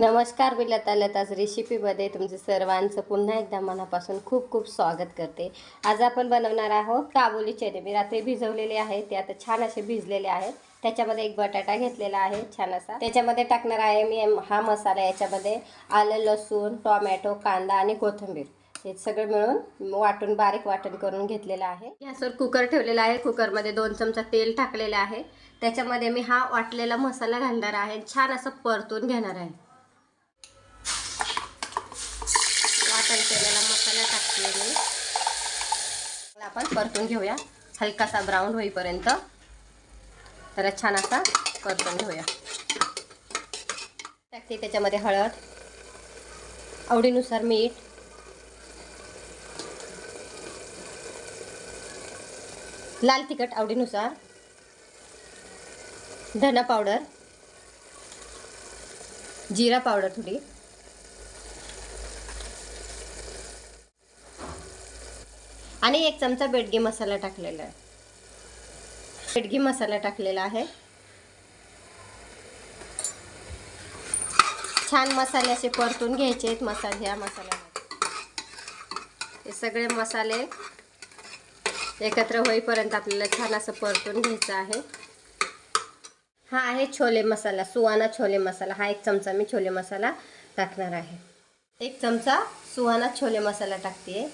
नमस्कार मी लता लताच रेसिपीमध्ये तुमचं सर्वांचं पुन्हा एकदा मनापासून खूप खूप स्वागत करते. आज आपण बनवणार आहोत काबुली चणे मी रात्री भिजवलेले आहेत ते आता छान असे भिजलेले आहेत त्याच्यामध्ये एक बटाटा घेतलेला आहे छान असा त्याच्यामध्ये टाकणार आहे मी हा मसाला याच्यामध्ये आलं लसूण टोमॅटो कांदा आणि कोथिंबीर. हे सगळं मिळून वाटून बारीक वाटण करून घेतलेलं आहे. गॅसवर कुकर ठेवलेला आहे. कुकरमध्ये दोन चमचा तेल टाकलेलं आहे. त्याच्यामध्ये मी हा वाटलेला मसाला घालणार आहे छान असं परतून घेणार आहे वाटण केलेला मसाला टाकते मी आपण परतून घेऊया. हलकासा ब्राऊन होईपर्यंत. तर छान असा परतून घेऊया. टाकते त्याच्यामध्ये हळद आवडीनुसार मीठ. लाल तिखट आवडीनुसार. धना पावडर. जिरा पावडर थोडी. आणि एक चमचा बेडगी मसाला टाकलेला आहे. बेडगी मसाला टाकलेला आहे. छान मसाले असे परतून घ्यायचे आहेत. मसाले ह्या मसाल्यामध्ये. हे सगळे मसाले एकत्र होईपर्यंत आपल्याला छान असं परतून घ्यायचं आहे. हा आहे छोले मसाला सुहाना छोले मसाला. हा एक चमचा मी छोले मसाला टाकणार आहे. एक चमचा सुहाना छोले मसाला टाकते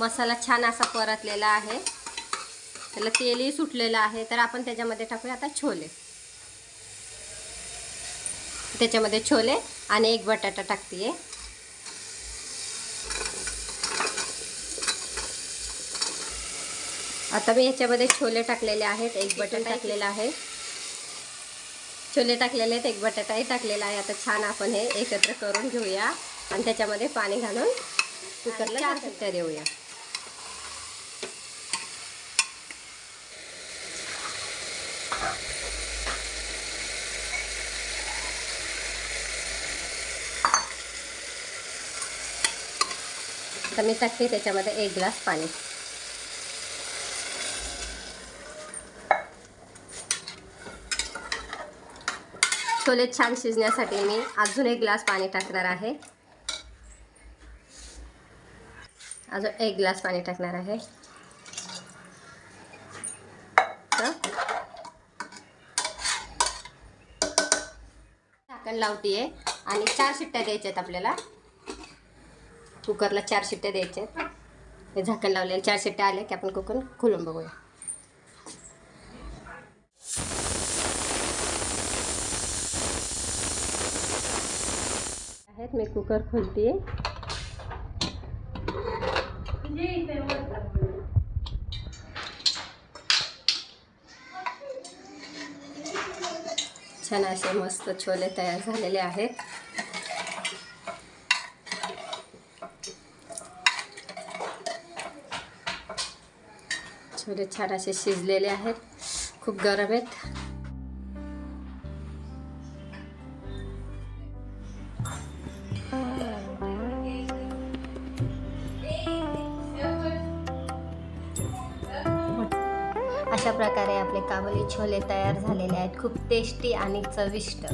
मसाला छान असा परतलेला आहे. त्याला तेलही सुटलेलं आहे. तर आपण त्याच्यामध्ये टाकूया आता छोले. त्याच्यामध्ये छोले आणि एक बटाटा टाकते आता मी ह्याच्यामध्ये छोले टाकलेले आहेत. एक बटाटा टाकलेला. आहे. छोले टाकलेले आहेत. एक बटाटाही टाकलेला आहे. आता छान आपण हे एकत्र करून घेऊया. आणि त्याच्यामध्ये पाणी घालून कुकरला चार शिट्ट्या देऊया आता मी टाकते त्याच्यामध्ये एक ग्लास पाणी. छोले छान शिजण्यासाठी मी अजून एक ग्लास पाणी टाकणार आहे. अजून एक ग्लास पाणी टाकणार आहे. झाकण लावतीये आणि चार शिट्ट्या आहेत आपल्याला. कुकरला चार शिट्ट्या द्यायच्या हे झाकण लावलेलं चार शिट्ट्या आल्या की आपण कुकर खोलून बघूया. आहेत मी कुकर खोलते छान असे मस्त छोले तयार झालेले आहेत. छोले छान असे शिजलेले आहेत. खूप गरम आहेत. अशा प्रकारे आपले काबुली छोले तयार झालेले आहेत. खूप टेस्टी आणि चविष्ट.